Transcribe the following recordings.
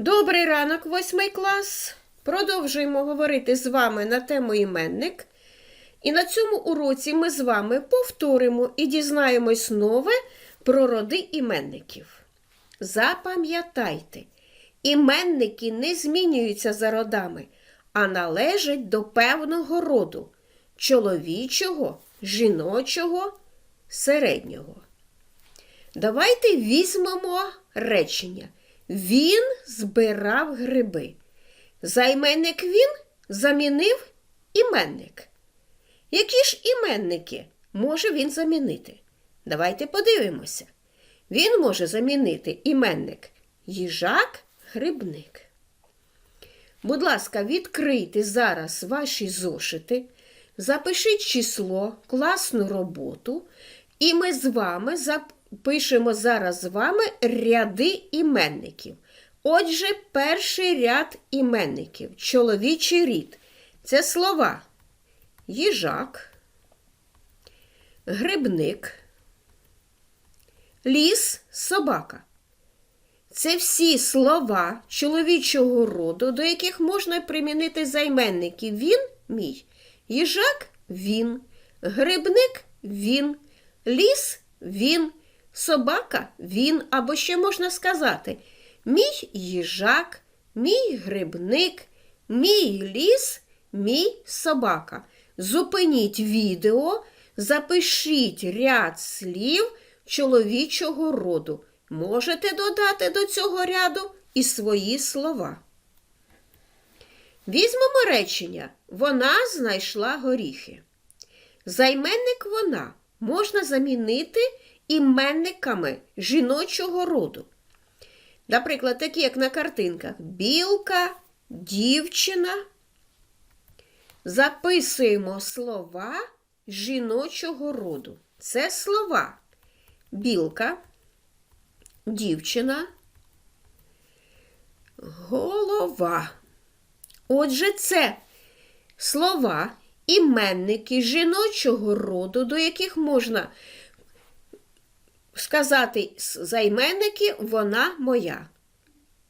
Добрий ранок, восьмий клас. Продовжуємо говорити з вами на тему іменник. І на цьому уроці ми з вами повторимо і дізнаємось нове про роди іменників. Запам'ятайте, іменники не змінюються за родами, а належать до певного роду чоловічого, жіночого, середнього. Давайте візьмемо речення. Він збирав гриби. Займенник він замінив іменник. Які ж іменники може він замінити? Давайте подивимося. Він може замінити іменник їжак, грибник. Будь ласка, відкрийте зараз ваші зошити, запишіть число, класну роботу, і ми з вами запишемо зараз з вами ряди іменників. Отже, перший ряд іменників, чоловічий рід. Це слова їжак, грибник, ліс, собака. Це всі слова чоловічого роду, до яких можна примінити займенники він мій, їжак він, грибник він, ліс він, собака він, або ще можна сказати мій їжак, мій грибник, мій ліс, мій собака. Зупиніть відео, запишіть ряд слів чоловічого роду. Можете додати до цього ряду і свої слова. Візьмемо речення. Вона знайшла горіхи. Займенник вона можна замінити іменниками жіночого роду. Наприклад, такі, як на картинках: білка, дівчина. Записуємо слова жіночого роду. Це слова білка, дівчина, голова. Отже, це слова, іменники жіночого роду, до яких можна сказати займенники вона моя.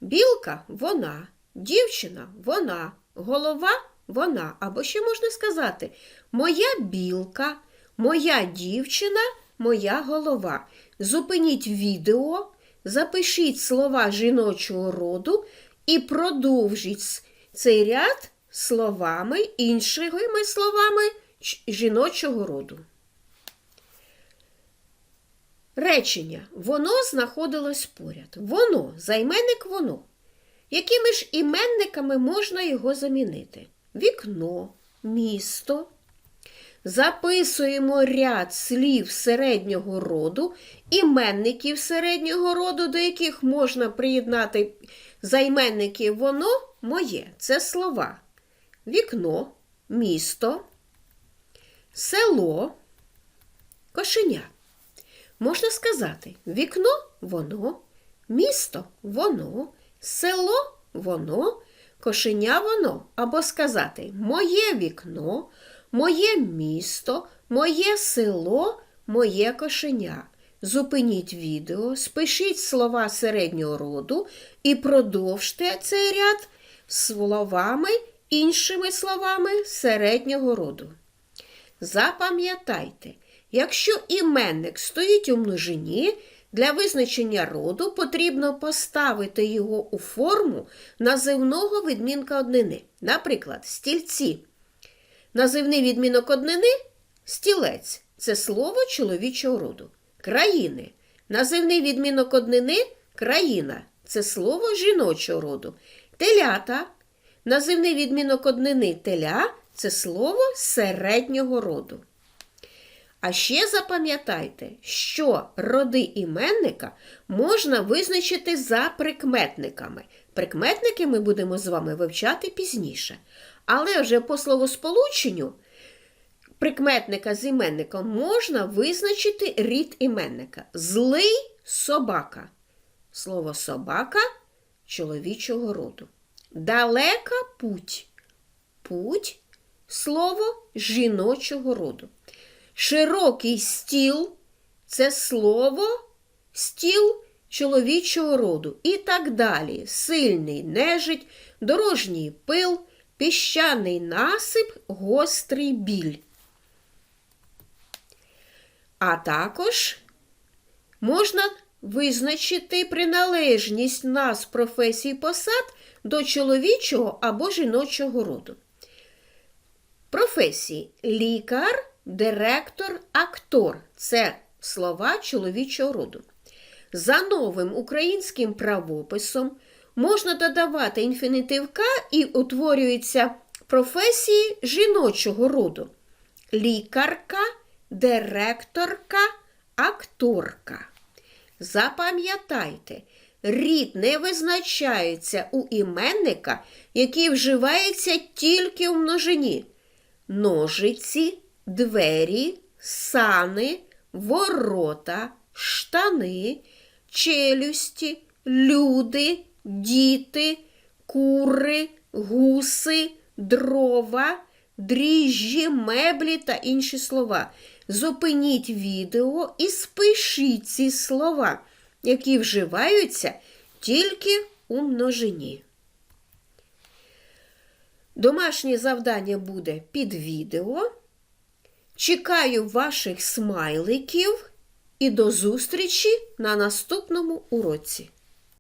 Білка вона, дівчина вона, голова вона. Або ще можна сказати моя білка, моя дівчина, моя голова. Зупиніть відео, запишіть слова жіночого роду і продовжіть цей ряд словами, іншими словами жіночого роду. Речення воно знаходилось поряд. Воно, займенник воно. Якими ж іменниками можна його замінити? Вікно, місто. Записуємо ряд слів середнього роду, іменників середнього роду, до яких можна приєднати займенники воно моє. Це слова. Вікно, місто, село, кошеня. Можна сказати, вікно воно, місто воно, село воно, кошеня воно. Або сказати моє вікно, моє місто, моє село, моє кошеня. Зупиніть відео, спишіть слова середнього роду і продовжте цей ряд словами, іншими словами середнього роду. Запам'ятайте, Якщо іменник стоїть у множині, для визначення роду потрібно поставити його у форму називного відмінка однини. Наприклад, стільці. Називний відмінок однини стілець це слово чоловічого роду. Країни. Називний відмінок однини країна це слово жіночого роду. Телята. Називний відмінок однини теля це слово середнього роду. А ще запам'ятайте, що роди іменника можна визначити за прикметниками. Прикметники ми будемо з вами вивчати пізніше. Але вже по словосполученню прикметника з іменником можна визначити рід іменника. Злий собака. Слово собака чоловічого роду. Далека путь. Путь слово жіночого роду. Широкий стіл це слово стіл чоловічого роду і так далі. Сильний нежить, дорожній пил, піщаний насип, гострий біль. А також можна визначити приналежність нас професій посад до чоловічого або жіночого роду. Професії лікар, директор, актор це слова чоловічого роду. За новим українським правописом можна додавати інфінітив «ка» і утворюються професії жіночого роду: лікарка, директорка, акторка. Запам'ятайте, рід не визначається у іменника, який вживається тільки в множині. Ножиці, двері, сани, ворота, штани, челюсті, люди, діти, кури, гуси, дрова, дріжджі, меблі та інші слова. Зупиніть відео і спишіть ці слова, які вживаються тільки у множині. Домашнє завдання буде під відео. Чекаю ваших смайликів і до зустрічі на наступному уроці.